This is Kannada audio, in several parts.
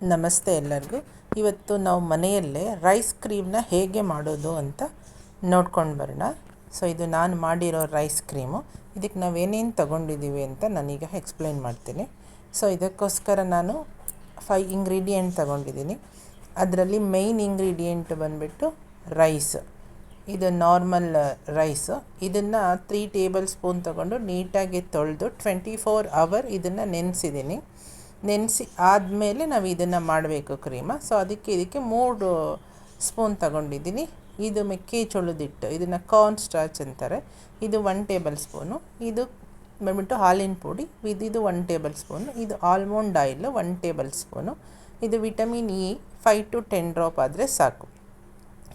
ನಮಸ್ತೆ ಎಲ್ಲರಿಗೂ. ಇವತ್ತು ನಾವು ಮನೆಯಲ್ಲೇ ರೈಸ್ ಕ್ರೀಮ್ನ ಹೇಗೆ ಮಾಡೋದು ಅಂತ ನೋಡ್ಕೊಂಡು ಬರೋಣ. ಸೊ ಇದು ನಾನು ಮಾಡಿರೋ ರೈಸ್ ಕ್ರೀಮು ಇದಕ್ಕೆ ನಾವು ಏನೇನು ತೊಗೊಂಡಿದ್ದೀವಿ ಅಂತ ನಾನೀಗ ಎಕ್ಸ್ಪ್ಲೈನ್ ಮಾಡ್ತೀನಿ. ಸೊ ಇದಕ್ಕೋಸ್ಕರ ನಾನು ಫೈ ಇಂಗ್ರೀಡಿಯೆಂಟ್ ತೊಗೊಂಡಿದ್ದೀನಿ ಅದರಲ್ಲಿ ಮೇಯ್ನ್ ಇಂಗ್ರೀಡಿಯೆಂಟ್ ಬಂದುಬಿಟ್ಟು ರೈಸ್ ಇದು ನಾರ್ಮಲ್ ರೈಸು ಇದನ್ನು ತ್ರೀ ಟೇಬಲ್ ಸ್ಪೂನ್ ತೊಗೊಂಡು ನೀಟಾಗಿ ತೊಳೆದು ಟ್ವೆಂಟಿ ಫೋರ್ ಅವರ್ ಇದನ್ನು ನೆನೆಸಿದ್ದೀನಿ ನೆನೆಸಿ ಆದಮೇಲೆ ನಾವು ಇದನ್ನು ಮಾಡಬೇಕು ಕ್ರೀಮ. ಸೊ ಅದಕ್ಕೆ ಇದಕ್ಕೆ ಮೂರು ಸ್ಪೂನ್ ತಗೊಂಡಿದ್ದೀನಿ. ಇದು ಮೆಕ್ಕೆಜೋಳದಿಟ್ಟು ಇದನ್ನು ಕಾರ್ನ್ ಸ್ಟಾರ್ಚ್ ಅಂತಾರೆ. ಇದು ಒನ್ ಟೇಬಲ್ ಸ್ಪೂನು ಇದು ಬಂದ್ಬಿಟ್ಟು ಹಾಲಿನ ಪುಡಿ. ಇದು ಇದು ಒನ್ ಟೇಬಲ್ ಸ್ಪೂನು ಇದು almond oil one tablespoon ಇದು vitamin E five to ten drop ಆದರೆ ಸಾಕು.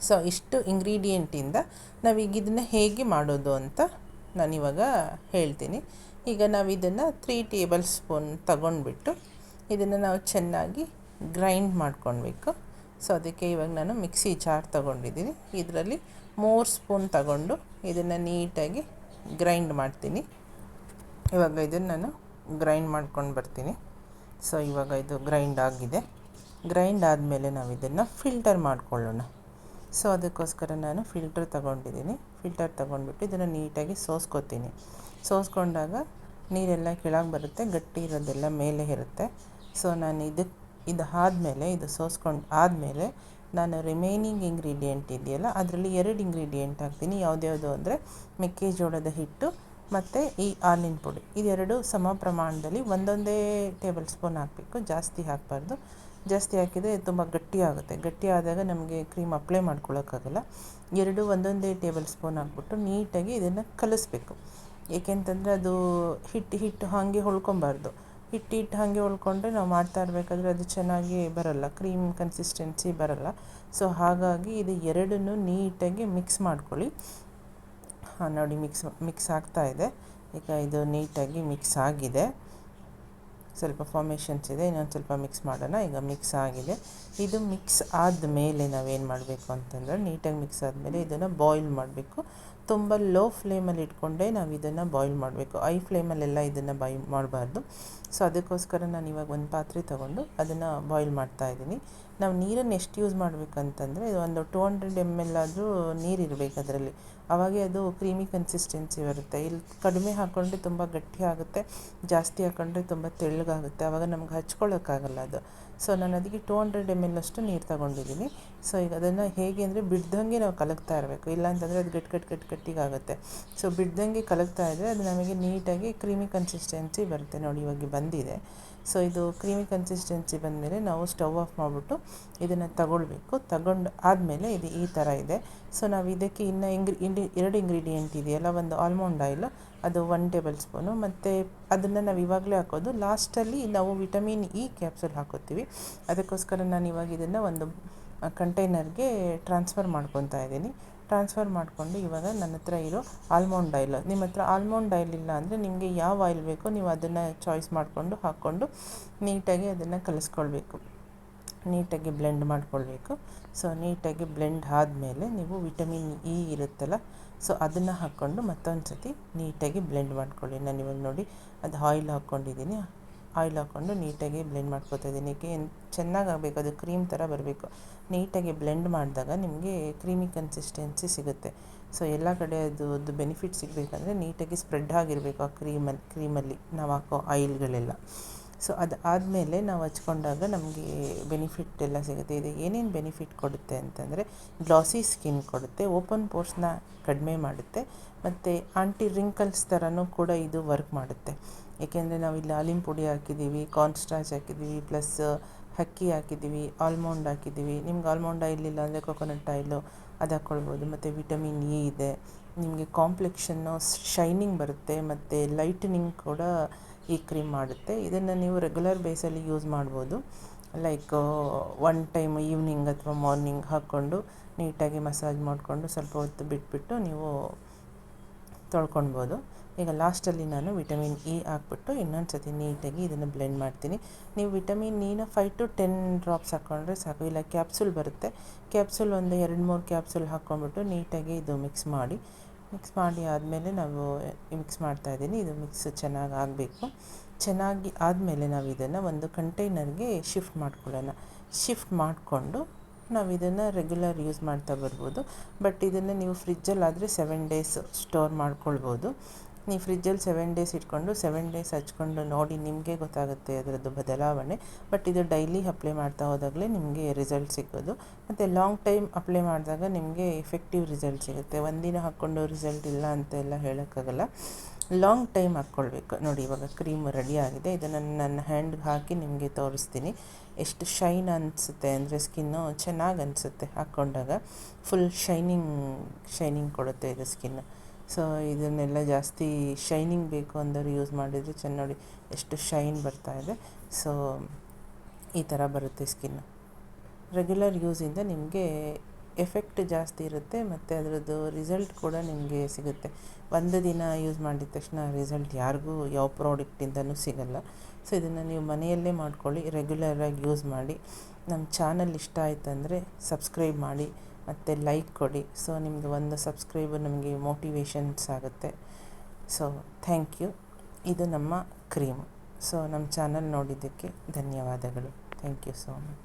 ಸೊ ಇಷ್ಟು ಇಂಗ್ರೀಡಿಯೆಂಟಿಂದ ನಾವೀಗ ಇದನ್ನು ಹೇಗೆ ಮಾಡೋದು ಅಂತ ನಾನಿವಾಗ ಹೇಳ್ತೀನಿ. ಈಗ ನಾವು ಇದನ್ನು ತ್ರೀ ಟೇಬಲ್ ಸ್ಪೂನ್ ತಗೊಂಡ್ಬಿಟ್ಟು ಇದನ್ನು ನಾವು ಚೆನ್ನಾಗಿ ಗ್ರೈಂಡ್ ಮಾಡ್ಕೊಳ್ಬೇಕು. ಸೊ ಅದಕ್ಕೆ ಇವಾಗ ನಾನು ಮಿಕ್ಸಿ ಜಾರ್ ತಗೊಂಡಿದ್ದೀನಿ. ಇದರಲ್ಲಿ ಮೂರು ಸ್ಪೂನ್ ತಗೊಂಡು ಇದನ್ನು ನೀಟಾಗಿ ಗ್ರೈಂಡ್ ಮಾಡ್ತೀನಿ. ಇವಾಗ ಇದನ್ನು ನಾನು ಗ್ರೈಂಡ್ ಮಾಡ್ಕೊಂಡು ಬರ್ತೀನಿ. ಸೊ ಇವಾಗ ಇದು ಗ್ರೈಂಡ್ ಆಗಿದೆ. ಗ್ರೈಂಡ್ ಆದಮೇಲೆ ನಾವು ಇದನ್ನು ಫಿಲ್ಟರ್ ಮಾಡ್ಕೊಳ್ಳೋಣ. ಸೊ ಅದಕ್ಕೋಸ್ಕರ ನಾನು ಫಿಲ್ಟರ್ ತಗೊಂಡಿದ್ದೀನಿ. ಫಿಲ್ಟರ್ ತಗೊಂಡ್ಬಿಟ್ಟು ಇದನ್ನು ನೀಟಾಗಿ ಸೋಸ್ಕೊತೀನಿ. ಸೋಸ್ಕೊಂಡಾಗ ನೀರೆಲ್ಲ ಕೆಳಗೆ ಬರುತ್ತೆ, ಗಟ್ಟಿ ಇರೋದೆಲ್ಲ ಮೇಲೆ ಇರುತ್ತೆ. ಸೊ ನಾನು ಇದಕ್ಕೆ ಇದು ಆದಮೇಲೆ, ಇದು ಸೋಸ್ಕೊಂಡು ಆದಮೇಲೆ, ನಾನು ರಿಮೈನಿಂಗ್ ಇಂಗ್ರೀಡಿಯೆಂಟ್ ಇದೆಯಲ್ಲ, ಅದರಲ್ಲಿ ಎರಡು ಇಂಗ್ರೀಡಿಯೆಂಟ್ ಹಾಕ್ತೀನಿ. ಯಾವುದ್ಯಾವುದು ಅಂದರೆ, ಮೆಕ್ಕೆಜೋಳದ ಹಿಟ್ಟು ಮತ್ತು ಈ ಹಾಲಿನ ಪುಡಿ. ಇದೆರಡು ಸಮ ಪ್ರಮಾಣದಲ್ಲಿ ಒಂದೊಂದೇ ಟೇಬಲ್ ಸ್ಪೂನ್ ಹಾಕಬೇಕು. ಜಾಸ್ತಿ ಹಾಕಬಾರ್ದು. ಜಾಸ್ತಿ ಹಾಕಿದರೆ ತುಂಬ ಗಟ್ಟಿ ಆಗುತ್ತೆ. ಗಟ್ಟಿ ಆದಾಗ ನಮಗೆ ಕ್ರೀಮ್ ಅಪ್ಲೈ ಮಾಡ್ಕೊಳ್ಳೋಕ್ಕಾಗಲ್ಲ ಎರಡು ಒಂದೊಂದೇ ಟೇಬಲ್ ಸ್ಪೂನ್ ಹಾಕ್ಬಿಟ್ಟು ನೀಟಾಗಿ ಇದನ್ನು ಕಲಿಸ್ಬೇಕು. ಏಕೆಂತಂದರೆ ಅದು ಹಿಟ್ಟು ಹಿಟ್ಟು ಹಾಗೆ ಹೊಳ್ಕೊಬಾರ್ದು. ಹಿಟ್ಟು ಹಿಟ್ಟು ಹಾಗೆ ಉಳ್ಕೊಂಡ್ರೆ ನಾವು ಮಾಡ್ತಾ ಇರಬೇಕಾದ್ರೆ ಅದು ಚೆನ್ನಾಗಿ ಬರಲ್ಲ ಕ್ರೀಮ್ ಕನ್ಸಿಸ್ಟೆನ್ಸಿ ಬರಲ್ಲ. ಸೊ ಹಾಗಾಗಿ ಇದು ಎರಡನ್ನೂ ನೀಟಾಗಿ ಮಿಕ್ಸ್ ಮಾಡ್ಕೊಳ್ಳಿ. ಹಾಂ, ನೋಡಿ ಮಿಕ್ಸ್ ಮಿಕ್ಸ್ ಆಗ್ತಾ ಇದೆ. ಈಗ ಇದು ನೀಟಾಗಿ ಮಿಕ್ಸ್ ಆಗಿದೆ. ಸ್ವಲ್ಪ ಫಾರ್ಮೇಷನ್ಸ್ ಇದೆ, ಇನ್ನೊಂದು ಸ್ವಲ್ಪ ಮಿಕ್ಸ್ ಮಾಡೋಣ. ಈಗ ಮಿಕ್ಸ್ ಆಗಿದೆ. ಇದು ಮಿಕ್ಸ್ ಆದಮೇಲೆ ನಾವೇನು ಮಾಡಬೇಕು ಅಂತಂದರೆ ನೀಟಾಗಿ ಮಿಕ್ಸ್ ಆದಮೇಲೆ ಇದನ್ನು ಬಾಯ್ಲ್ ಮಾಡಬೇಕು. ತುಂಬ ಲೋ ಫ್ಲೇಮಲ್ಲಿ ಇಟ್ಕೊಂಡೇ ನಾವು ಇದನ್ನು ಬಾಯ್ಲ್ ಮಾಡಬೇಕು. ಐ ಫ್ಲೇಮಲ್ಲೆಲ್ಲ ಇದನ್ನು ಬಾಯ್ ಮಾಡಬಾರ್ದು. ಸೊ ಅದಕ್ಕೋಸ್ಕರ ನಾನು ಇವಾಗ ಒಂದು ಪಾತ್ರೆ ತೊಗೊಂಡು ಅದನ್ನು ಬಾಯ್ಲ್ ಮಾಡ್ತಾ ಇದ್ದೀನಿ. ನಾವು ನೀರನ್ನು ಎಷ್ಟು ಯೂಸ್ ಮಾಡಬೇಕಂತಂದರೆ, ಒಂದು ಟು ಹಂಡ್ರೆಡ್ ಎಂ ಎಲ್ ಆದರೂ ನೀರು ಇರಬೇಕು ಅದರಲ್ಲಿ. ಅವಾಗೆ ಅದು ಕ್ರೀಮಿ ಕನ್ಸಿಸ್ಟೆನ್ಸಿ ಬರುತ್ತೆ. ಇಲ್ಲಿ ಕಡಿಮೆ ಹಾಕ್ಕೊಂಡ್ರೆ ತುಂಬ ಗಟ್ಟಿ ಆಗುತ್ತೆ, ಜಾಸ್ತಿ ಹಾಕ್ಕೊಂಡ್ರೆ ತುಂಬ ತೆಳ್ಳಗಾಗುತ್ತೆ. ಆವಾಗ ನಮ್ಗೆ ಹಚ್ಕೊಳ್ಳೋಕ್ಕಾಗಲ್ಲ ಅದು. ಸೊ ನಾನು ಅದಕ್ಕೆ ಟು ಹಂಡ್ರೆಡ್ ಎಂ ಎಲ್ ಅಷ್ಟು ನೀರು ತಗೊಂಡಿದ್ದೀನಿ ಸೊ ಈಗ ಅದನ್ನು ಹೇಗೆ ಅಂದರೆ ಬಿಡ್ದಂಗೆ ನಾವು ಕಲಕ್ತಾ ಇರಬೇಕು. ಇಲ್ಲಾಂತಂದರೆ ಅದು ಗಟ್ ಗಟ್ ಗಟ್ಟಿ ಗಟ್ಟಿಗಾಗುತ್ತೆ. ಸೊ ಬಿಡ್ದಂಗೆ ಕಲಗ್ತಾ ಇದ್ದರೆ ಅದು ನಮಗೆ ನೀಟಾಗಿ ಕ್ರೀಮಿ ಕನ್ಸಿಸ್ಟೆನ್ಸಿ ಬರುತ್ತೆ. ನೋಡಿ, ಇವಾಗ ಬಂದಿದೆ. ಸೊ ಇದು ಕ್ರೀಮಿ ಕನ್ಸಿಸ್ಟೆನ್ಸಿ ಬಂದಮೇಲೆ ನಾವು ಸ್ಟವ್ ಆಫ್ ಮಾಡಿಬಿಟ್ಟು ಇದನ್ನು ತಗೊಳ್ಬೇಕು. ತಗೊಂಡು ಆದಮೇಲೆ ಇದು ಈ ಥರ ಇದೆ. ಸೊ ನಾವು ಇದಕ್ಕೆ ಇನ್ನು ಇಂಗ್ರಿ, ಇಂಡಿ, ಎರಡು ಇಂಗ್ರೀಡಿಯೆಂಟ್ ಇದೆಯಲ್ಲ, ಒಂದು ಆಲ್ಮಂಡ್ ಆಯಿಲ್ ಅದು ಒನ್ ಟೇಬಲ್ ಸ್ಪೂನು ಮತ್ತು ಅದನ್ನು ನಾವು ಇವಾಗಲೇ ಹಾಕೋದು. ಲಾಸ್ಟಲ್ಲಿ ನಾವು ವಿಟಮಿನ್ ಇ ಕ್ಯಾಪ್ಸೂಲ್ ಹಾಕೋತೀವಿ. ಅದಕ್ಕೋಸ್ಕರ ನಾನು ಇವಾಗ ಇದನ್ನು ಒಂದು ಕಂಟೈನರ್ಗೆ ಟ್ರಾನ್ಸ್ಫರ್ ಮಾಡ್ಕೊತಾ ಇದ್ದೀನಿ. ಟ್ರಾನ್ಸ್ಫರ್ ಮಾಡಿಕೊಂಡು ಇವಾಗ ನನ್ನ ಹತ್ರ ಇರೋ ಆಲ್ಮಂಡ್ ಆಯಿಲ್, ನಿಮ್ಮ ಹತ್ರ ಆಲ್ಮಂಡ್ ಆಯಿಲ್ ಇಲ್ಲ ಅಂದರೆ ನಿಮಗೆ ಯಾವ ಆಯಿಲ್ ಬೇಕೋ ನೀವು ಅದನ್ನು ಚಾಯ್ಸ್ ಮಾಡಿಕೊಂಡು ಹಾಕ್ಕೊಂಡು ನೀಟಾಗಿ ಅದನ್ನು ಕಲಿಸ್ಕೊಳ್ಬೇಕು. ನೀಟಾಗಿ ಬ್ಲೆಂಡ್ ಮಾಡಿಕೊಳ್ಬೇಕು. ಸೊ, ನೀಟಾಗಿ ಬ್ಲೆಂಡ್ ಆದಮೇಲೆ ನೀವು ವಿಟಮಿನ್ ಇ ಇರುತ್ತಲ್ಲ, ಸೊ ಅದನ್ನು ಹಾಕ್ಕೊಂಡು ಮತ್ತೊಂದು ಸತಿ ನೀಟಾಗಿ ಬ್ಲೆಂಡ್ ಮಾಡ್ಕೊಳ್ಳಿ. ನಾನು ಇವಾಗ ನೋಡಿ ಅದು ಆಯಿಲ್ ಹಾಕ್ಕೊಂಡಿದ್ದೀನಿ. ಆಯಿಲ್ ಹಾಕ್ಕೊಂಡು ನೀಟಾಗಿ ಬ್ಲೆಂಡ್ ಮಾಡ್ಕೊತಾ ಇದ್ದೀನಿ. ಏಕೆ ಚೆನ್ನಾಗಿ ಆಗಬೇಕು ಅದು ಕ್ರೀಮ್ ಥರ ಬರಬೇಕು. ನೀಟಾಗಿ ಬ್ಲೆಂಡ್ ಮಾಡಿದಾಗ ನಿಮಗೆ ಕ್ರೀಮಿ ಕನ್ಸಿಸ್ಟೆನ್ಸಿ ಸಿಗುತ್ತೆ. ಸೊ, ಎಲ್ಲ ಕಡೆ ಅದು ಅದು ಬೆನಿಫಿಟ್ ಸಿಗಬೇಕಂದ್ರೆ ನೀಟಾಗಿ ಸ್ಪ್ರೆಡ್ ಆಗಿರಬೇಕು ಆ ಕ್ರೀಮಲ್ಲಿ ಕ್ರೀಮಲ್ಲಿ. ನಾವು ಹಾಕೋ ಆಯಿಲ್ಗಳೆಲ್ಲ. ಸೊ ಅದು ಆದಮೇಲೆ ನಾವು ಹಚ್ಕೊಂಡಾಗ ನಮಗೆ ಬೆನಿಫಿಟ್ ಎಲ್ಲ ಸಿಗುತ್ತೆ. ಇದು ಏನೇನು ಬೆನಿಫಿಟ್ ಕೊಡುತ್ತೆ ಅಂತಂದರೆ ಗ್ಲಾಸಿ ಸ್ಕಿನ್ ಕೊಡುತ್ತೆ ಓಪನ್ ಪೋರ್ಸ್ನ ಕಡಿಮೆ ಮಾಡುತ್ತೆ, ಮತ್ತು ಆಂಟಿ ರಿಂಕಲ್ಸ್ ಥರನೂ ಕೂಡ ಇದು ವರ್ಕ್ ಮಾಡುತ್ತೆ. ಏಕೆಂದರೆ ನಾವು ಇಲ್ಲಿ ಹಾಲಿನ ಪುಡಿ ಹಾಕಿದ್ದೀವಿ ಕಾರ್ನ್ ಸ್ಟಾರ್ಚ್ ಹಾಕಿದ್ದೀವಿ ಪ್ಲಸ್ ಅಕ್ಕಿ ಹಾಕಿದ್ದೀವಿ ಆಲ್ಮಂಡ್ ಹಾಕಿದ್ದೀವಿ. ನಿಮ್ಗೆ ಆಲ್ಮೌಂಡ್ ಆಯಿಲ್ ಇಲ್ಲ ಅಂದರೆ ಕೊಕೊನಟ್ ಆಯಿಲು ಅದು ಹಾಕ್ಕೊಳ್ಬೋದು ಮತ್ತು ವಿಟಮಿನ್ ಇ ಇದೆ. ನಿಮಗೆ ಕಾಂಪ್ಲೆಕ್ಷನ್ನು ಶೈನಿಂಗ್ ಬರುತ್ತೆ, ಮತ್ತು ಲೈಟನಿಂಗ್ ಕೂಡ ಈ ಕ್ರೀಮ್ ಮಾಡುತ್ತೆ. ಇದನ್ನು ನೀವು ರೆಗ್ಯುಲರ್ ಬೇಸಲ್ಲಿ ಯೂಸ್ ಮಾಡ್ಬೋದು. ಲೈಕ್ ಒನ್ ಟೈಮ್ ಈವ್ನಿಂಗ್ ಅಥವಾ ಮಾರ್ನಿಂಗ್ ಹಾಕ್ಕೊಂಡು ನೀಟಾಗಿ ಮಸಾಜ್ ಮಾಡಿಕೊಂಡು ಸ್ವಲ್ಪ ಹೊತ್ತು ಬಿಟ್ಬಿಟ್ಟು ನೀವು ತೊಳ್ಕೊಳ್ಬೋದು. ಈಗ ಲಾಸ್ಟಲ್ಲಿ ನಾನು ವಿಟಮಿನ್ ಇ ಹಾಕ್ಬಿಟ್ಟು ಇನ್ನೊಂದು ಸತಿ ನೀಟಾಗಿ ಇದನ್ನು ಬ್ಲೆಂಡ್ ಮಾಡ್ತೀನಿ. ನೀವು ವಿಟಮಿನ್ ಇನ ಫೈವ್ ಟು ಟೆನ್ ಡ್ರಾಪ್ಸ್ ಹಾಕ್ಕೊಂಡ್ರೆ ಸಾಕು. ಇಲ್ಲ ಕ್ಯಾಪ್ಸೂಲ್ ಬರುತ್ತೆ. ಕ್ಯಾಪ್ಸೂಲ್ ಒಂದು ಎರಡು ಮೂರು ಕ್ಯಾಪ್ಸೂಲ್ ಹಾಕ್ಕೊಂಡ್ಬಿಟ್ಟು ನೀಟಾಗಿ ಇದು ಮಿಕ್ಸ್ ಮಾಡಿ. ಮಿಕ್ಸ್ ಮಾಡಿ ಆದಮೇಲೆ ನಾವು ಮಿಕ್ಸ್ ಮಾಡ್ತಾ ಇದ್ದೀನಿ. ಇದು ಮಿಕ್ಸ್ ಚೆನ್ನಾಗಿ ಆಗಬೇಕು. ಚೆನ್ನಾಗಿ ಆದಮೇಲೆ ನಾವು ಇದನ್ನು ಒಂದು ಕಂಟೈನರ್ಗೆ ಶಿಫ್ಟ್ ಮಾಡ್ಕೊಳ್ಳೋಣ. ಶಿಫ್ಟ್ ಮಾಡಿಕೊಂಡು ನಾವು ಇದನ್ನು ರೆಗ್ಯುಲರ್ ಯೂಸ್ ಮಾಡ್ತಾ ಬರ್ಬೋದು. ಬಟ್ ಇದನ್ನು ನೀವು ಫ್ರಿಜ್ಜಲ್ಲಾದರೆ ಸೆವೆನ್ ಡೇಸ್ ಸ್ಟೋರ್ ಮಾಡ್ಕೊಳ್ಬೋದು. ನೀವು ಫ್ರಿಜ್ಜಲ್ಲಿ ಸೆವೆನ್ ಡೇಸ್ ಇಟ್ಕೊಂಡು ಸೆವೆನ್ ಡೇಸ್ ಹಚ್ಕೊಂಡು ನೋಡಿ, ನಿಮಗೆ ಗೊತ್ತಾಗುತ್ತೆ ಅದರದ್ದು ಬದಲಾವಣೆ. ಬಟ್ ಇದು ಡೈಲಿ ಅಪ್ಲೈ ಮಾಡ್ತಾ ಹೋದಾಗಲೇ ನಿಮಗೆ ರಿಸಲ್ಟ್ ಸಿಗೋದು. ಮತ್ತು ಲಾಂಗ್ ಟೈಮ್ ಅಪ್ಲೈ ಮಾಡಿದಾಗ ನಿಮಗೆ ಎಫೆಕ್ಟಿವ್ ರಿಸಲ್ಟ್ ಸಿಗುತ್ತೆ. ಒಂದಿನ ಹಾಕ್ಕೊಂಡು ರಿಸಲ್ಟ್ ಇಲ್ಲ ಅಂತ ಎಲ್ಲ ಹೇಳೋಕ್ಕಾಗಲ್ಲ. ಲಾಂಗ್ ಟೈಮ್ ಹಾಕ್ಕೊಳ್ಬೇಕು. ನೋಡಿ, ಇವಾಗ ಕ್ರೀಮ್ ರೆಡಿ ಆಗಿದೆ. ಇದನ್ನು ನನ್ನ ಹ್ಯಾಂಡ್ಗೆ ಹಾಕಿ ನಿಮಗೆ ತೋರಿಸ್ತೀನಿ. ಎಷ್ಟು ಶೈನ್ ಅನಿಸುತ್ತೆ ಅಂದರೆ ಸ್ಕಿನ್ನು ಚೆನ್ನಾಗಿ ಅನಿಸುತ್ತೆ ಹಾಕ್ಕೊಂಡಾಗ. ಫುಲ್ ಶೈನಿಂಗ್ ಶೈನಿಂಗ್ ಕೊಡುತ್ತೆ ಇದು ಸ್ಕಿನ್ನು ಸೊ, ಇದನ್ನೆಲ್ಲ ಜಾಸ್ತಿ ಶೈನಿಂಗ್ ಬೇಕು ಅಂದರೆ ಯೂಸ್ ಮಾಡಿದರೆ ಚೆನ್ನ ನೋಡಿ ಎಷ್ಟು ಶೈನ್ ಬರ್ತಾ ಇದೆ. ಸೊ, ಈ ಥರ ಬರುತ್ತೆ ಸ್ಕಿನ್ನು ರೆಗ್ಯುಲರ್ ಯೂಸಿಂದ ನಿಮಗೆ ಎಫೆಕ್ಟ್ ಜಾಸ್ತಿ ಇರುತ್ತೆ ಮತ್ತು ಅದರದ್ದು ರಿಸಲ್ಟ್ ಕೂಡ ನಿಮಗೆ ಸಿಗುತ್ತೆ. ಒಂದು ದಿನ ಯೂಸ್ ಮಾಡಿದ ತಕ್ಷಣ ರಿಸಲ್ಟ್ ಯಾರಿಗೂ ಯಾವ ಪ್ರಾಡಕ್ಟಿಂದನೂ ಸಿಗಲ್ಲ. ಸೊ, ಇದನ್ನು ನೀವು ಮನೆಯಲ್ಲೇ ಮಾಡ್ಕೊಳ್ಳಿ, ರೆಗ್ಯುಲರಾಗಿ ಯೂಸ್ ಮಾಡಿ. ನಮ್ಮ ಚಾನಲ್ ಇಷ್ಟ ಆಯ್ತಂದರೆ ಸಬ್ಸ್ಕ್ರೈಬ್ ಮಾಡಿ. ಮತ್ತು ಲೈಕ್ ಕೊಡಿ. ಸೊ ನಿಮ್ಮದು ಒಂದು ಸಬ್ಸ್ಕ್ರೈಬರ್ ನಮಗೆ ಮೋಟಿವೇಶನ್ಸ್ ಆಗುತ್ತೆ. ಸೊ ಥ್ಯಾಂಕ್ ಯು ಇದು ನಮ್ಮ ಕ್ರೀಮ್ ಸೊ ನಮ್ಮ ಚಾನಲ್ ನೋಡಿದ್ದಕ್ಕೆ ಧನ್ಯವಾದಗಳು. Thank you so much